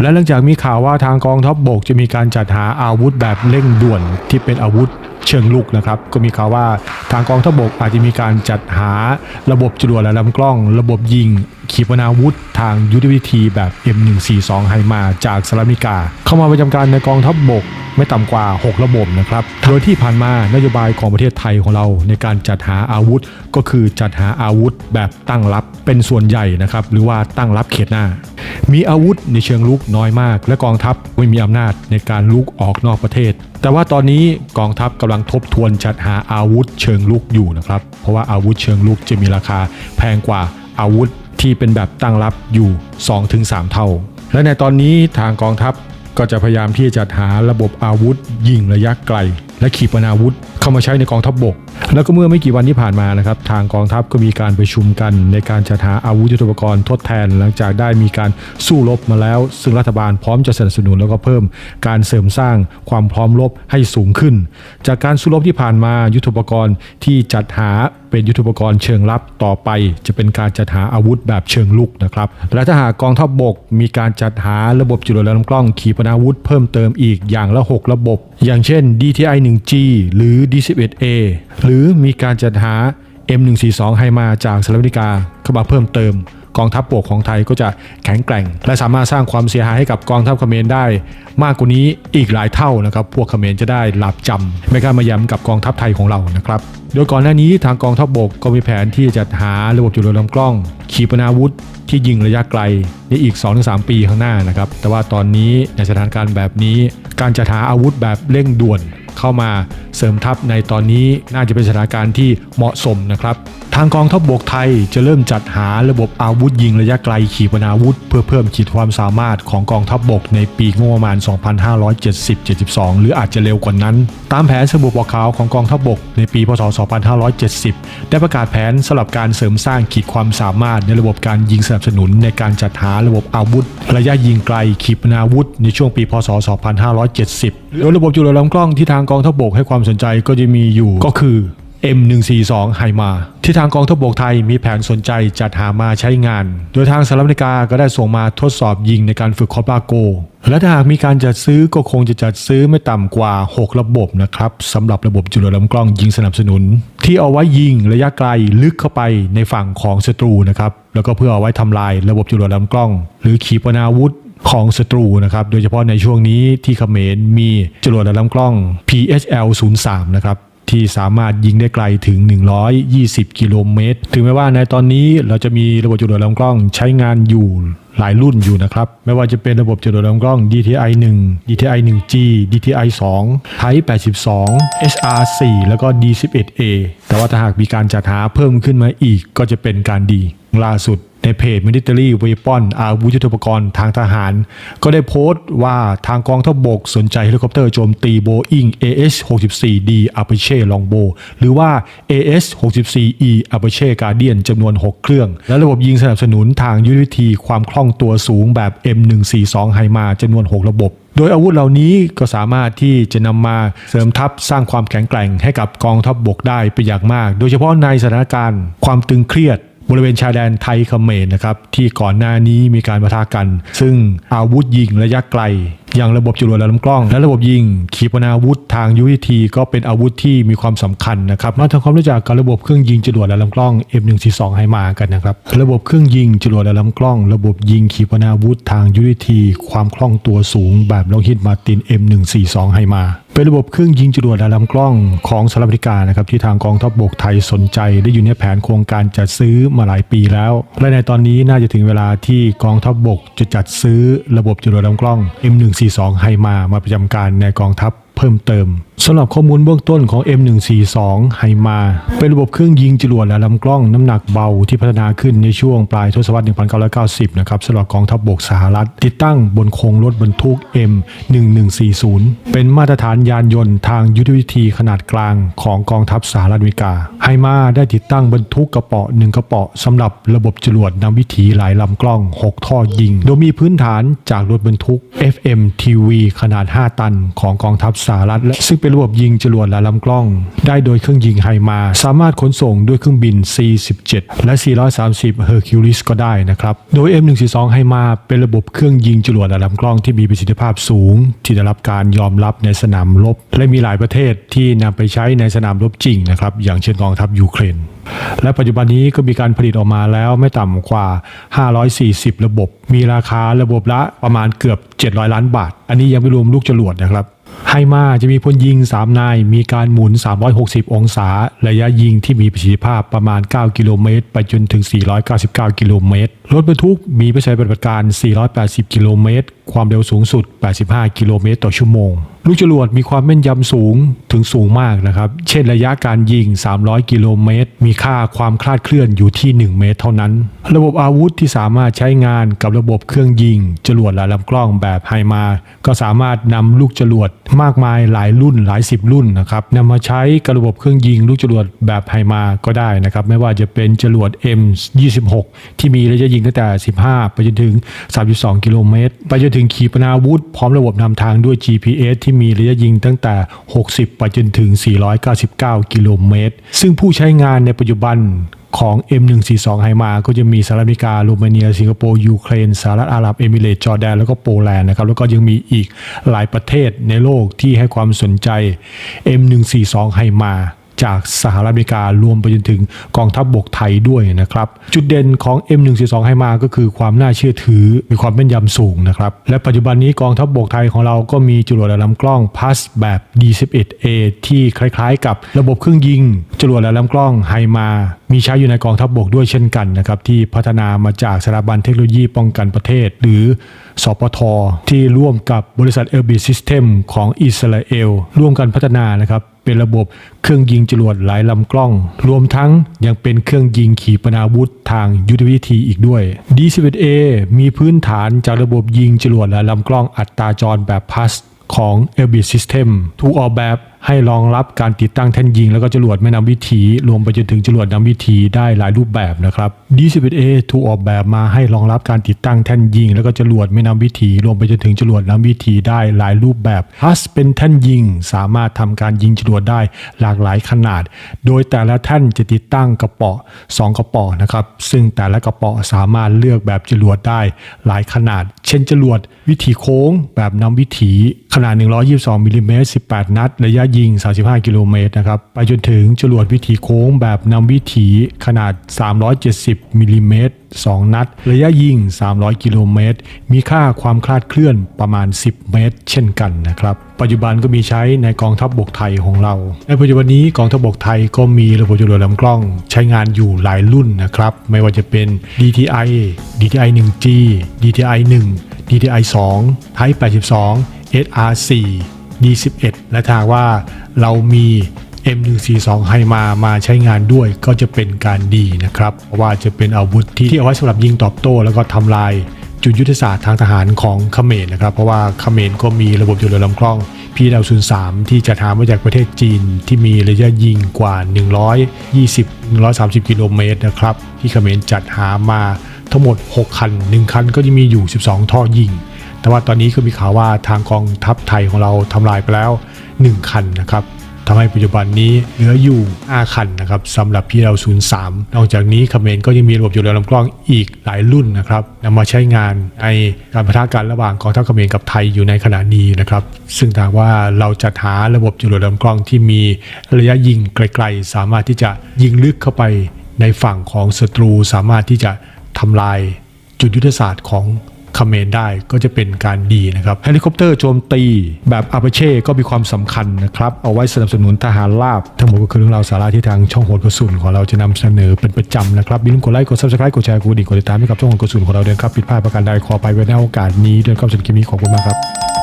และหลังจากมีข่าวว่าทางกองทัพบบกจะมีการจัดหาอาวุธแบบเร่งด่วนที่เป็นอาวุธเชิงลุกนะครับ ก็มีข่าวว่าทางกองทัพบบกอาจจะมีการจัดหาระบบจรวดและลำกล้อง ระบบยิง ขีปนาวุธ ทางยุทธวิธีแบบ M142 ไฮมาจากสหรัฐอเมริกา เข้ามาประจำการในกองทัพบบก ไม่ต่ำกว่า 6 ระบบนะครับ โดยที่ผ่านมานโยบายของประเทศไทยของเราในการจัดหาอาวุธ ก็คือจัดหาอาวุธแบบตั้งรับเป็นส่วนใหญ่นะครับหรือว่าตั้งรับเขตหน้า มีอาวุธในเชิงลุกน้อยมาก และกองทัพไม่มีอำนาจในการลุกออกนอกประเทศ แต่ว่าตอนนี้กองทัพกำลังทบทวนจัดหาอาวุธเชิงลุกอยู่นะครับเพราะว่าอาวุธเชิงลุกจะมีราคาแพงกว่าอาวุธที่เป็นแบบตั้งรับอยู่ 2-3 เท่า และในตอนนี้ทางกองทัพ ก็จะพยายามที่จะจัดหาระบบอาวุธ ยิงระยะไกล และขีปนาวุธามาใช้ในกองทัพบบก แล้วก็เมื่อไม่กี่วันที่ผ่านมานะครับทางกองทัพก็มีการประชุมกัน ในการจัดหาอาวุธยุทโธปกรณ์ทดแทน หลังจากได้มีการสู้รบมาแล้ว ซึ่งรัฐบาลพร้อมจะสนับสนุนแล้วก็เพิ่มการเสริมสร้างความพร้อมรบให้สูงขึ้น จากการสู้รบที่ผ่านมายุทโธปกรณ์ที่จัดหาเป็นยุทโธปกรณ์เชิงลับต่อไป จะเป็นการจัดหาอาวุธแบบเชิงลุกนะครับ และถ้าหากกองทัพบบก มีการจัดหาระบบจรวดและลำกล้องขีปนาวุธเพิ่มเติมอีกอย่างละ 6 ระบบ อย่างเช่น DTI 1G หรือ D11A หรือมีการจัดหา M142 ให้มาจากสหรัฐอเมริกาเข้ามาเพิ่มเติม กองทัพบกของไทยก็จะแข็งแกร่ง และสามารถสร้างความเสียหายให้กับกองทัพเขมรได้ มากกว่านี้อีกหลายเท่านะครับ พวกเขมรจะได้หลับจำไม่กล้ามาย้ำกับกองทัพไทยของเรานะครับโดยก่อนหน้านี้ทางกองทัพบกก็มีแผนที่จะหาระบบจุลลำกล้อง ขีปนาวุธที่ยิงระยะไกลในอีก 2-3 ปีข้างหน้านะครับ แต่ว่าตอนนี้ในสถานการณ์แบบนี้ การจัดหาอาวุธแบบเร่งด่วน เข้ามาเสริมทัพในตอนนี้น่าจะเป็นสถานการณ์ที่เหมาะสมนะครับางกองทัพบบกไทยจะเริ่มจัดหาระบบอาวุธยิงระยะไกลขีปนาวุธ เพื่อเพิ่มขีดความสามารถของกองทัพบบกในปีงบประมาณ 2570-72 หรืออาจจะเร็วกว่านั้น ตามแผนสมุดบอกขาวของกองทัพบบกในปีพศ 2570 ได้ประกาศแผนสำหรับการเสริมสร้างขีดความสามารถในระบบการยิงสนับสนุนในการจัดหาระบบอาวุธ ระยะยิงไกลขีปนาวุธ ในช่วงปีพศ 2570 โดยระบบจุลลำกล้องที่ทางกองทัพบบกให้ความสนใจก็จะมีอยู่ก็คือ M142 ไฮมาที่ทางกองทัพบกไทยมีแผนสนใจจัดหามาใช้งาน โดยทางสหรัฐอเมริกาก็ได้ส่งมาทดสอบยิงในการฝึกคอปาโก และถ้าหากมีการจัดซื้อก็คงจะจัดซื้อไม่ต่ำกว่า 6 ระบบนะครับสำหรับระบบจุลลำกล้องยิงสนับสนุน ที่เอาไว้ยิงระยะไกลลึกเข้าไปในฝั่งของศัตรูนะครับแล้วก็เพื่อเอาไว้ทำลายระบบจุลลำกล้อง หรือขีปนาวุธของศัตรูนะครับโดยเฉพาะในช่วงนี้ที่เขมรมีจรวดและลำกล้อง PHL 03นะครับ ที่สามารถยิงได้ไกลถึง 120 กิโลเมตร ถึงแม้ว่าในตอนนี้เราจะมีระบบจรวดลำกล้องใช้งานอยู่หลายรุ่นอยู่นะครับ ไม่ว่าจะเป็นระบบจรวดลำกล้อง DTI 1 DTI 1G DTI 2 Type 82 SR 4แล้วก็ D11A แต่ว่าถ้าหากมีการจัดหาเพิ่มขึ้นมาอีกก็จะเป็นการดีล่าสุด ในเพจ Military Weapon อาวุธยุทโธปกรณ์ทางทหาร ก็ได้โพสต์ว่าทางกองทัพบบกสนใจเฮลิคอปเตอร์โจมตี Boeing AS-64D Apache Longbow หรือว่า AS-64E Apache Guardian จำนวน 6 เครื่อง และระบบยิงสนับสนุนทางยุทธวิธีความคล่องตัวสูงแบบ M142 ไฮมาจำนวน 6 ระบบโดยอาวุธเหล่านี้ก็สามารถที่จะนำมาเสริมทัพสร้างความแข็งแกร่งให้กับกองทัพบบกได้เป็นอย่างมาก โดยเฉพาะในสถานการณ์ความตึงเครียด บริเวณชายแดนไทยเขมรนะครับที่ก่อนหน้านี้มีการปะทะกัน ซึ่งอาวุธยิงระยะไกล อย่างระบบจรวดและลำกล้อง และระบบยิง ขีปนาวุธทางยุทธวิธีก็เป็นอาวุธที่มีความสำคัญนะครับมาทำความรู้จักกับระบบเครื่องยิงจรวดและลำกล้อง M142 ให้มากันนะครับระบบเครื่องยิงจรวดและลำกล้อง ระบบยิงขีปนาวุธทางยุทธวิธี ความคล่องตัวสูงแบบลองฮิตมาติน M142 ให้มา เป็นระบบเครื่องยิงจรวดและลำกล้องของสหรัฐอเมริกานะครับที่ทางกองทัพบบกไทยสนใจ ได้อยู่ในแผนโครงการจัดซื้อมาหลายปีแล้ว และในตอนนี้น่าจะถึงเวลาที่กองทัพบบกจะจัดซื้อระบบจรวดลำกล้อง M142 ไฮมามาประจำการในกองทัพเพิ่มเติม สำหรับข้อมูลเบื้องต้นของ M142 ไฮมา เป็นระบบเครื่องยิงจรวดและลำกล้องน้ำหนักเบาที่พัฒนาขึ้นในช่วงปลายทศวรรษ 1990 นะครับสำหรับกองทัพบบกสหรัฐ ติดตั้งบนโครงรถบรรทุก M1140 เป็นมาตรฐานยานยนต์ทางยุทธวิธีขนาดกลางของกองทัพสหรัฐอเมริกา ไฮมาได้ติดตั้งบรรทุกกระเป๋อหนึ่งกระเป๋อสำหรับระบบจรวดนำวิถีหลายลำกล้อง 6 ท่อยิง โดยมีพื้นฐานจากรถบรรทุก FMTV ขนาด 5 ตัน ของกองทัพสหรัฐและซึ่งเป็นเป็นระบบยิงจรวดและลำกล้อง ได้โดยเครื่องยิงไฮมา สามารถขนส่งด้วยเครื่องบิน C-17 และ 430 Hercules ก็ได้นะครับ โดย M142 ไฮมาเป็นระบบเครื่องยิงจรวดและลำกล้องที่มีประสิทธิภาพสูง ที่ได้รับการยอมรับในสนามรบ และมีหลายประเทศที่นำไปใช้ในสนามรบจริงนะครับอย่างเช่นกองทัพยูเครนและปัจจุบันนี้ก็มีการผลิตออกมาแล้วไม่ต่ำกว่า 540 ระบบ มีราคาระบบละประมาณเกือบ 700 ล้านบาท อันนี้ยังไม่รวมลูกจรวดนะครับ ไฮมาจะมีพลยิง 3 นาย มีการหมุน 360 องศา ระยะยิงที่มีประสิทธิภาพประมาณ 9 กิโลเมตร ไปจนถึง 499 กิโลเมตร รถบรรทุกมีประสิทธิปฏิบัติการ 480 กิโลเมตร ความเร็วสูงสุด 85 กิโลเมตรต่อชั่วโมงลูกจรวดมีความแม่นยำสูงถึงสูงมากนะครับ เช่นระยะการยิง 300 กิโลเมตร มีค่าความคลาดเคลื่อนอยู่ที่ 1 เมตรเท่านั้น ระบบอาวุธที่สามารถใช้งานกับระบบเครื่องยิง จรวดและลำกล้องแบบไฮมา ก็สามารถนำลูกจรวดมากมายหลายรุ่นหลายสิบรุ่นนะครับนำมาใช้กับระบบเครื่องยิงลูกจรวดแบบไฮมาก็ได้นะครับ ไม่ว่าจะเป็นจรวด M26 ที่มีระยะยิงตั้งแต่ 15 ไปจนถึง 32 กิโลเมตร ไปจนถึงขีปนาวุธ พร้อมระบบนำทางด้วย GPS ที่ที่มีระยะยิงตั้งแต่ 60 ไปจนถึง 499 กิโลเมตร ซึ่งผู้ใช้งานในปัจจุบันของ M142 ไฮมาก็จะมีสหรัฐอเมริกาโรมาเนีย สิงคโปร์ ยูเครนสหรัฐอาหรับ เอมิเรตส์จอร์แดน แล้วก็โปแลนด์นะครับ แล้วก็ยังมีอีกหลายประเทศในโลกที่ให้ความสนใจ M142 ไฮมา จากสหรัฐอเมริการวมไปจนถึงกองทัพบบกไทยด้วยนะครับ จุดเด่นของ M142 ให้มาก็คือความน่าเชื่อถือมีความแม่นยำสูงนะครับ และปัจจุบันนี้กองทัพบบกไทยของเราก็มีจรวดและลำกล้องพัสแบบ D11A ที่คล้ายๆ กับระบบเครื่องยิง จรวดและลำกล้องไฮมา มีใช้อยู่ในกองทัพบบกด้วยเช่นกันนะครับที่พัฒนามาจากสถาบันเทคโนโลยีป้องกันประเทศ หรือสปทที่ร่วมกับบริษัทเอลบิซิสเต็มของอิสราเอลร่วมกันพัฒนานะครับ เป็นระบบเครื่องยิงจรวดหลายลำกล้อง รวมทั้งยังเป็นเครื่องยิงขีปนาวุธทางยุทธวิธีอีกด้วย D11A มีพื้นฐานจากระบบยิงจรวดหลายลำกล้องอัตราจรแบบพัสของ a l b i t System ถูกออกแบบ ให้รองรับการติดตั้งแท่นยิง แล้วก็จรวดแม่นำวิถีรวมไปจนถึงจรวดนำวิถีได้หลายรูปแบบนะครับ D11A ถูกออกแบบมาให้รองรับการติดตั้งแท่นยิง แล้วก็จรวดแม่นำวิถีรวมไปจนถึงจรวดนำวิถีได้หลายรูปแบบฮัสเป็นแท่นยิง สามารถทำการยิงจรวดได้หลากหลายขนาด โดยแต่ละแท่นจะติดตั้งกระป๋อ2กระป๋อนะครับซึ่งแต่ละกระป๋อสามารถเลือกแบบจรวดได้หลายขนาด เช่นจรวดวิถีโค้ง แบบนำวิถีขนาด 122มิลลิเมตร18 นัด ระยะยิง 35 กิโลเมตรนะครับ ไปจนถึงจรวดวิถีโค้งแบบนำวิถีขนาด 370 มิลลิเมตร 2 นัด ระยะยิง 300 กิโลเมตร มีค่าความคลาดเคลื่อนประมาณ 10 เมตร เช่นกันนะครับ ปัจจุบันก็มีใช้ในกองทัพบบกไทยของเรา ในปัจจุบันนี้กองทัพบบกไทยก็มีระบบจรวดลำกล้องใช้งานอยู่หลายรุ่นนะครับ ไม่ว่าจะเป็น DTI DTI 1G DTI 1 DTI 2 Type 82 SR4 D11 และถ้าว่าเรามี M142 ให้มามาใช้งานด้วยก็จะเป็นการดีนะครับเพราะว่าจะเป็นอาวุธที่ทเอาไว้สำหรับยิงตอบโต้ แล้วก็ทำลายจุดยุทธศาสตร์ทางทหารของเขมรนะครับ เพราะว่าเขมรก็มีระบบจรวดลำกล้อง P-03 ที่จะทำมาจากประเทศจีนที่มีระยะยิงกว่า 120-130 กิโลเมตรนะครับ ที่เขมรจัดหามาทั้งหมด 6 คัน 1 คันก็จะมีอยู่ 12 ท่อยิง แต่ว่าตอนนี้ก็มีข่าวว่าทางกองทัพไทยของเราทำลายไปแล้ว 1 คันนะครับทำให้ปัจจุบันนี้เหลืออยู่ 5 คันนะครับสำหรับพี่เรา03นอกจากนี้เมรก็ยังมีระบบจุดเรือลำกล้องอีกหลายรุ่นนะครับนำมาใช้งานในการปะทะกันระหว่างกองทัพเมรกับไทยอยู่ในขณะนี้นะครับ ซึ่งถ้าว่าเราจัดหาระบบจุดเรือลำกล้องที่มีระยะยิงไกลๆ สามารถที่จะยิงลึกเข้าไปในฝั่งของศัตรู สามารถที่จะทำลายจุดยุทธศาสตร์ของ เขมรได้ก็จะเป็นการดีนะครับเฮลิคอปเตอร์โจมตีแบบอาเปเช่ก็มีความสำคัญนะครับ เอาไว้สนับสนุนทหารราบ ทั้งหมดก็คือเรื่องราวสาระที่ทางช่องโหดกระสุนของเราจะนำเสนอเป็นประจำนะครับมีลืมกดไลค์กดซับสไครต์กดแชร์กดดิ่งกดติดตามให้กับช่องโหดกระสุนของเราด้วยครับผิดพลาดประการใดขอไปไว้ในโอกาสนี้ด้วยครับสำหรับคลิปนี้ขอบคุณมากครับ